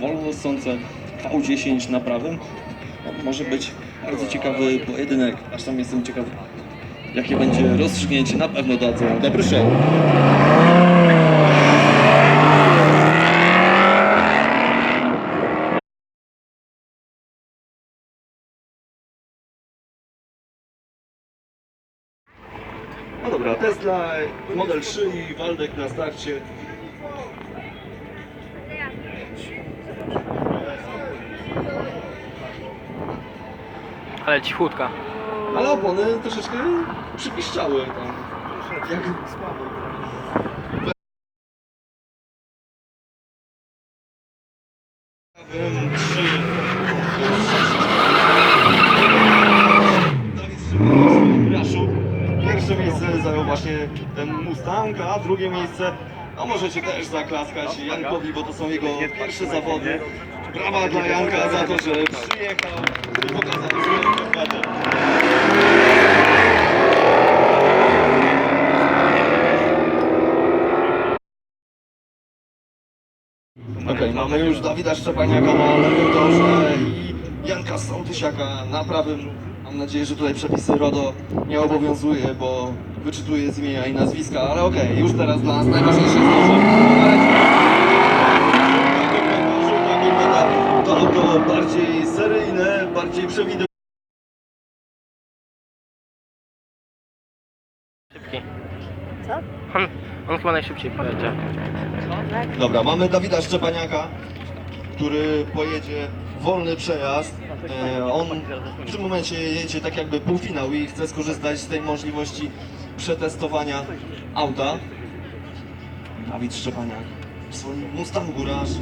Wolno sące V10 na prawym. No, Może być bardzo ciekawy pojedynek, aż sam jestem ciekaw jakie będzie rozstrzygnięcie. Na pewno dadzą dobry show. No dobra, Tesla Model 3 i Waldek na starcie. Ale cichutka. Ale opony troszeczkę przypiszczały tam. Jak... Pierwsze miejsce zajął właśnie ten Mustang, a drugie miejsce, no możecie też zaklaskać Jankowi, bo to są jego pierwsze zawody. Brawa dla Janka za to, że przyjechał i pokazał swoją dokładę. Okej, mamy już Dawida Szczepaniaka na lewym torze i Janka Sołtysiaka na prawym. Mam nadzieję, że tutaj przepisy RODO nie obowiązuje, bo wyczytuję z imienia i nazwiska, ale okej, już teraz dla nas najważniejsze jest to, że to auto bardziej seryjne, bardziej przewidywalne. Szybki. Co? On, on chyba najszybciej pojedzie. Dobra, mamy Dawida Szczepaniaka, który pojedzie wolny przejazd. E, on w tym momencie jedzie tak jakby półfinał i chce skorzystać z tej możliwości przetestowania auta. Dawid Szczepaniak Rush,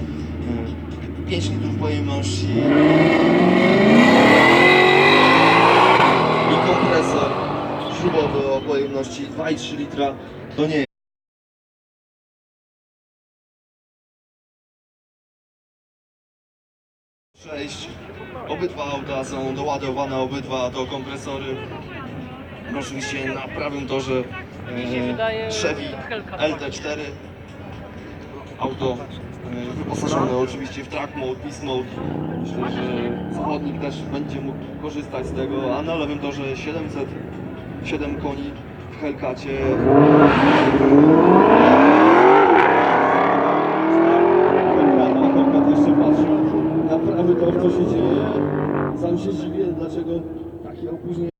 e, 5 litrów pojemności i kompresor śrubowy o pojemności 2,3 litra. To nie 6. Obydwa auta są doładowane, obydwa to kompresory. Oczywiście na prawym torze e, Chevy LT4 auto e, wyposażone oczywiście w track mode, beast mode. Myślę, że zawodnik też będzie mógł korzystać z tego, a na lewym torze 707 koni w Hellcacie. Hellcat jeszcze patrzył na prawy tor, co się dzieje. Sam się dziwię, dlaczego takie opóźnienie